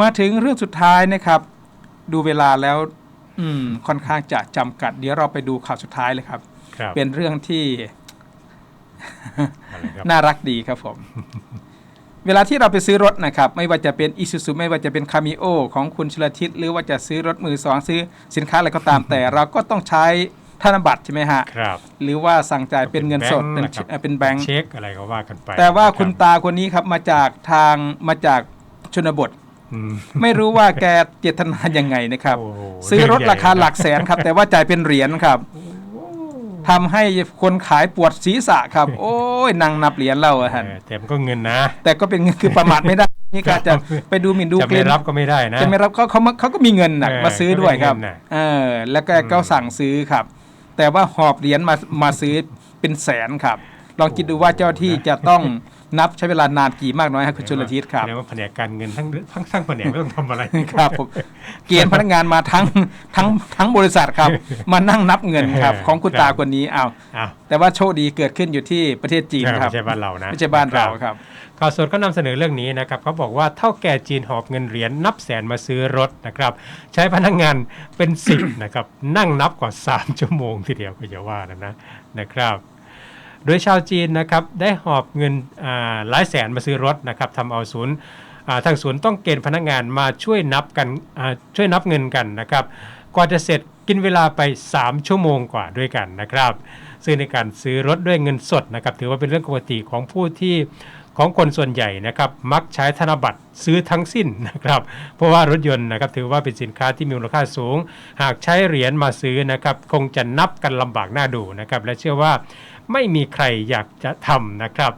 มาถึงเรื่องสุดท้ายนะครับ ดูเวลาแล้ว อืม ค่อนข้างจะจำกัด เดี๋ยวเราไปดูข่าวสุดท้ายเลยครับ ครับเป็นเรื่องที่ อะไรครับน่ารักดีครับผม เวลาที่เราไปซื้อรถนะครับ ไม่ว่าจะเป็นอิซูซุไม่ว่าจะเป็นคามิโอของคุณชลทิศหรือว่าจะซื้อรถมือสองซื้อสินค้าอะไรก็ตามแต่ เราก็ต้องใช้ธนบัตรใช่ไหมฮะ ครับหรือว่าสั่งจ่ายเป็นเงินสดเป็นแบงค์นะครับเอ่อเป็นแบงค์ เช็คอะไรก็ว่ากันไปแต่ว่าคุณรับ ตาคนนี้ครับมาจากทางมาจากชนบทอืม ไม่รู้ว่าแกเจตนายังไงนะครับโอ้โหซื้อรถเรื่องใหญ่ราคาหลักแสนครับ แต่ว่าจ่ายเป็นเหรียญครับทำให้คนขายปวดศีรษะครับ โอ้ยนั่งนับเหรียญเล่าอะฮะเออแต่มันก็เงินนะ แต่ก็เป็นเงินคือประมาทไม่ได้นี่ก็จะไปดูหมิ่นดูจะเกลไม่นรับก็ไม่ได้นะจะไม่รับเขาเขามาเขาก็มีเงินน่ะเออมาซื้อด้วยครับก็มีเงินน่ะเออแล้วก็ก็สั่งซื้อครับ แต่ว่าหอบเหรียญมามาซื้อเป็นแสนครับ ลองคิดดูว่าเจ้าที่จะต้องนับใช้เวลานานกี่มากน้อยครับคุณชลทิศครับแสดงว่าแผนกการเงินทั้งทั้งทั้งแผนกไม่ต้องทำอะไรครับผมเกณฑ์พนักงานมาทั้งทั้งทั้งบริษัทครับ มานั่งนับเงินครับเออของคุณครับตาคนนี้อ้าวอ้าวแต่ว่าโชคดีเกิดขึ้นอยู่ที่ประเทศจีนครับไม่ใช่บ้านเรานะไม่ใช่บ้านเราครับข่าวสดก็นำเสนอเรื่องนี้นะครับเขาบอกว่าเท่าแก่จีนหอบเงินเหรียญนับแสนมาซื้อรถนะครับ ใช้พนักงานเป็นสิบนะครับนั่งนับกว่า 3 ชั่วโมงทีเดียวก็จะว่านะนะนะครับ โดยชาวจีนนะครับได้หอบเงินหลายแสนมาซื้อรถนะครับทำเอาศูนย์ทางศูนย์ต้องเกณฑ์พนักงานมาช่วยนับกันช่วยนับเงินกันนะครับกว่าจะเสร็จกินเวลาไป 3 ชั่วโมงกว่าด้วยกันนะครับ ซึ่งในการซื้อรถด้วยเงินสดนะครับถือว่าเป็นเรื่องปกติของผู้ที่ ของคนส่วนใหญ่นะครับมักใช้ธนบัตรซื้อทั้งสิ้นนะครับเพราะว่ารถยนต์นะครับถือว่าเป็นสินค้าที่มีมูลค่าสูง หากใช้เหรียญมาซื้อนะครับคงจะนับกันลำบากหน้าดูนะครับและเชื่อว่าไม่มีใครอยากจะทำนะครับ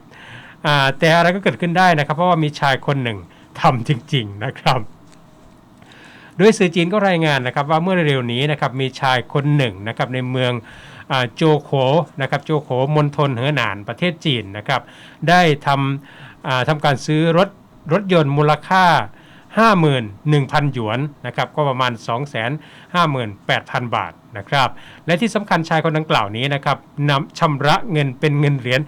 แต่อะไรก็เกิดขึ้นได้นะครับ เพราะว่ามีชายคนหนึ่งทำจริง ๆนะครับโดยสื่อจีนก็รายงานนะครับว่าเมื่อเร็วๆนี้นะครับมีชายคนหนึ่งนะครับในเมือง โจโขนะครับโจโขมณฑลเหอหนานประเทศจีนนะครับได้ทำทำการซื้อรถรถยนต์มูลค่า 51,000 หยวนนะครับก็ประมาณ 258,000 บาทนะครับและที่สำคัญชายคนดังกล่าวนี้นะครับนำชำระเงินเป็นเงินเหรียญ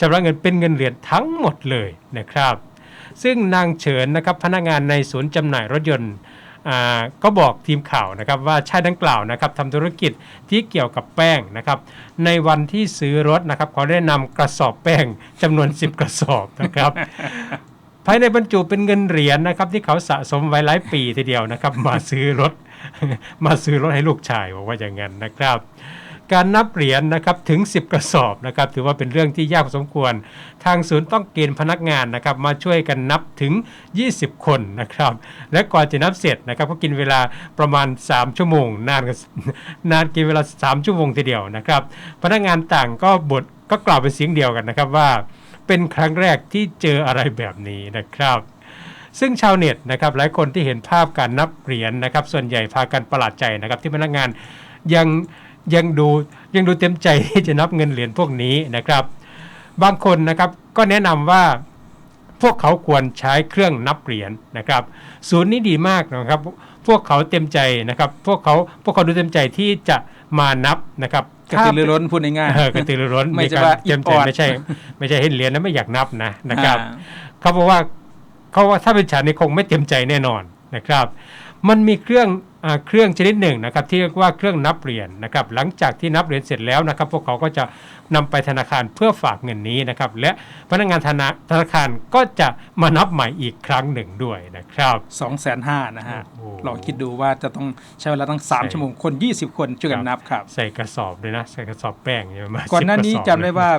ชำระเงินเป็นเงินเหรียญทั้งหมดเลยนะครับซึ่งนางเฉินนะครับพนักงานในศูนย์จำหน่ายรถยนต์ ก็บอกทีมข่าวนะครับว่าชายดังกล่าวนะครับทำธุรกิจที่เกี่ยวกับแป้งนะครับในวันที่ซื้อรถนะครับเขาได้นำกระสอบแป้งจำนวน 10 กระสอบนะครับภายในบรรจุเป็นเงินเหรียญนะครับที่เขาสะสมไว้หลายปีทีเดียวนะครับ มาซื้อรถ มาซื้อรถให้ลูกชายบอกว่าอย่างนั้นนะครับ การนับเหรียญนะครับถึง 10 กระสอบนะครับถือว่าเป็นเรื่องที่ยากพอสมควร ทางศูนย์ต้องเกณฑ์พนักงานนะครับมาช่วยกันนับถึง 20 คนนะครับและก่อนจะนับเสร็จนะครับก็กินเวลาประมาณ 3 ชั่วโมง นานกันนานกินเวลา 3 ชั่วโมงทีเดียวนะครับพนักงานต่างก็บทก็กล่าวเป็นเสียงเดียวกันนะครับว่า เป็นครั้งแรกที่เจออะไรแบบนี้นะครับซึ่งชาวเน็ตนะครับหลายคนที่เห็นภาพการนับเหรียญนะครับส่วนใหญ่พากันประหลาดใจนะครับที่พนักงานยัง ยังดูยังดูเต็มใจที่จะนับเงินเหรียญพวกนี้นะครับ บางคนนะครับก็แนะนำว่าพวกเขาควรใช้เครื่องนับเหรียญนะครับ ศูนย์นี้ดีมากนะครับ พวกเขาเต็มใจนะครับ พวกเขาพวกเขาดูเต็มใจที่จะมานับนะครับกระตือรือร้นพูดง่ายเออกระตือรือร้นไม่ใช่การว่าเต็มใจอิดออดไม่ใช่ ไม่ใช่เห็นเหรียญแล้วไม่อยากนับนะๆนะครับอ่าเขาบอกว่าเขาว่าถ้าเป็นฉันนี่คงไม่เต็มใจแน่นอนนะครับ มันมีเครื่องอ่า เครื่องชนิดหนึ่งนะครับที่เรียกว่าเครื่องนับเหรียญนะครับหลังจากที่นับเหรียญเสร็จแล้วนะครับ พวกเขาก็จะนำไปธนาคารเพื่อฝากเงินนี้นะครับและพนักงานธนาธนาคารก็จะมานับใหม่อีกครั้งหนึ่งด้วยนะครับสองแสนห้านะฮะโอ้โหลองคิดดูว่าจะต้องใช้เวลาตั้งสามใช่ชั่วโมงคน 20 คนช่วยกันนับครับใส่กระสอบด้วยนะใส่กระสอบแป้งใช่ไหมมาก่อนหน้านี้10กระสอบจำได้ว่า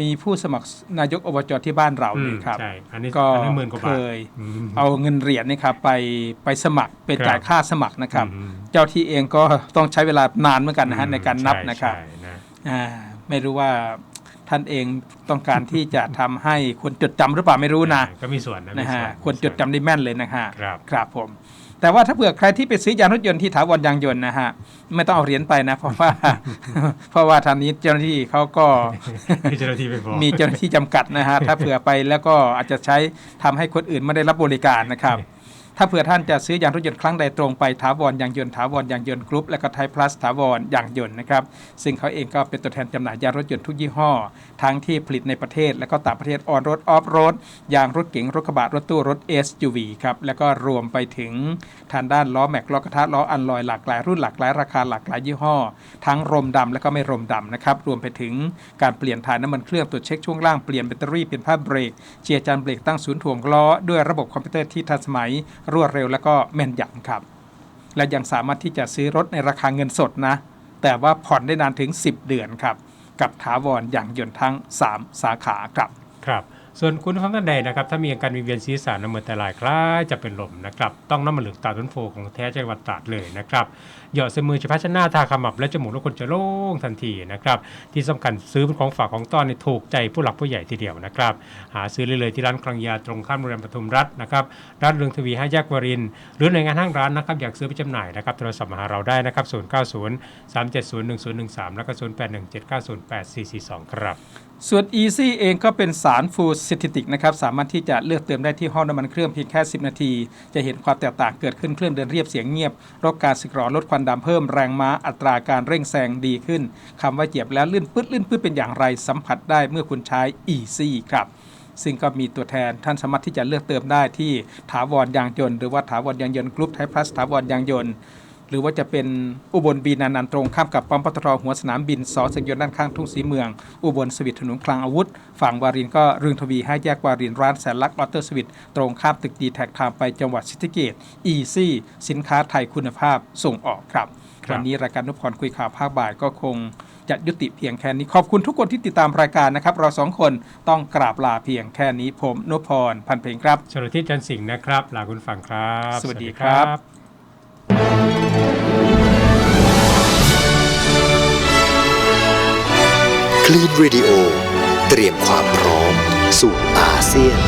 มีผู้สมัครนายกอบจที่บ้านเราอืเลมยครับใช่อันนี้ก็อันนี้หมื่นกว่าเคบาทยอืมเอาเงินเหรียญนี่ครับไปไปสมัครไปจ่ายครับค่าสมัครนะครับอืมเจ้าที่เองก็ต้องใช้เวลานานเหมือนกันนะฮะในการนับใช่นะครับใช่นะอ่าไม่รู้ว่าท่านเองต้องการที่จะทำให้คนจดจำหรือเปล่าไม่รู้นะก็มีส่วนนะนะมีส่ฮะวควรจดจำได้แม่นเลยนะฮะครับครับผม แต่ว่าถ้าเผื่อใครที่ไปซื้อยางรถยนต์ที่ถาวรยางยนต์นะฮะไม่ต้องเอาเหรียญไปนะเพราะว่า เพราะว่าทางนี้เจ้าหน้าที่เขาก็มีเจ้าหน้าที่ไปบอกมีเจ้าหน้าที่จำกัดนะฮะถ้าเผื่อไปแล้วก็อาจจะใช้ทำให้คนอื่นไม่ได้รับบริการนะครับ ถ้าเผื่อท่านจะซื้อยางรถยนต์ครั้งใดตรงไปถาวรยางยนต์ถาวรยางยนต์กรุ๊ปและก็ไทยพลัสถาวรยางยนต์นะครับซึ่งเขาเองก็เป็นตัวแทนจำหน่ายยางรถยนต์ทุกยี่ห้อ ทั้งที่ผลิตในประเทศ และก็ต่างประเทศออนรถออฟโรดยางรถเก๋งรถกระบะรถตู้รถ SUV ครับแล้วก็รวมไปถึงทางด้านล้อแม็กล้อกระทะล้ออันลอยหลากหลายรุ่นหลากหลายราคาหลากหลายยี่ห้อ ทั้งรมดำและก็ไม่รมดำนะครับรวมไปถึงการเปลี่ยนถ่ายน้ำมันเครื่องตรวจเช็คช่วงล่างเปลี่ยนแบตเตอรี่เปลี่ยนผ้าเบรกเจียจานเบรกตั้งศูนย์ถ่วงล้อด้วยระบบคอมพิวเตอร์ที่ทันสมัยรวดเร็วและก็แม่นยำครับ และยังสามารถที่จะซื้อรถในราคาเงินสดนะ แต่ว่าผ่อนได้นานถึง 10 เดือนครับ กับถาวรอย่างยนต์ทั้ง 3 สาขาครับครับ ส่วนคุณผู้ฟังท่านใดนะครับ ถ้ามีอาการวิงเวียนศีรษะน้ำมือแต่ลายคล้ายจะเป็นลมนะครับ ต้องน้ำมันเหลืองตาต้นโฟของแท้จังหวัดตราดเลยนะครับหยอดใส่มือเฉพาะชั้นหน้าทาขมับและจมูกแล้วคนจะโล่งทันทีนะครับ ที่สำคัญซื้อเป็นของฝากของต้อนในถูกใจผู้หลักผู้ใหญ่ทีเดียวนะครับ หาซื้อเลยเลยที่ร้านคลังยาตรงข้ามโรงแรมปทุมรัฐนะครับร้านเรืองทวีห้าแยกวริน หรือในงานห้างร้านนะครับอยากซื้อไปจำหน่ายนะครับโทรศัพท์มาหาเราได้นะครับ090 370 1013 แล้วก็ 081 790 8442 ครับ ส่วน Easy เองก็เป็นสารฟูดซิทติกนะครับสามารถที่จะเลือกเติมได้ที่ห้องน้ำมันเครื่องเพียงแค่ 10 นาที จะเห็นความแตกต่างเกิดขึ้นเครื่องเดินเรียบเสียงเงียบลดการสึกหรอลดควันดำเพิ่มแรงม้าอัตราการเร่งแซงดีขึ้นคำว่าเหยียบแล้วลื่นปื๊ดลื่นปื๊ดเป็นอย่างไรสัมผัสได้เมื่อคุณใช้ Easy ครับซึ่งก็มีตัวแทนท่านสามารถที่จะเลือกเติมได้ที่ถาวรยางยนต์หรือว่าถาวรยางยนต์กรุ๊ปไทยพลัสถาวรยางยนต์ หรือว่าจะเป็นอุบลบีนานันตรงข้ามกับปั๊มปตทหัวสนามบินสอสัญญนด้านข้างทุ่งสีเมือง อุบลสวิตถนนคลังอาวุธ ฝั่งวารินก็เรืองทวีห้าแยกวารินร้านแสนลักษณ์ออเตอร์สวิตตรงข้ามตึกดีแท็กทามไปจังหวัดศรีสะเกษอีซี่สินค้าไทยคุณภาพส่งออกครับครับวันนี้รายการนุพรคุยข่าวภาคบ่ายก็คงจะยุติเพียงแค่นี้ขอบคุณทุกคนที่ติดตามรายการนะครับ เราสองคนต้องกราบลาเพียงแค่นี้ผมนุพรพันเพลงครับชลทิศจันทร์สิงห์นะครับลาคุณฟังครับ สวัสดีครับ คลีนวิดีโอ เตรียมความพร้อมสู่อาเซียน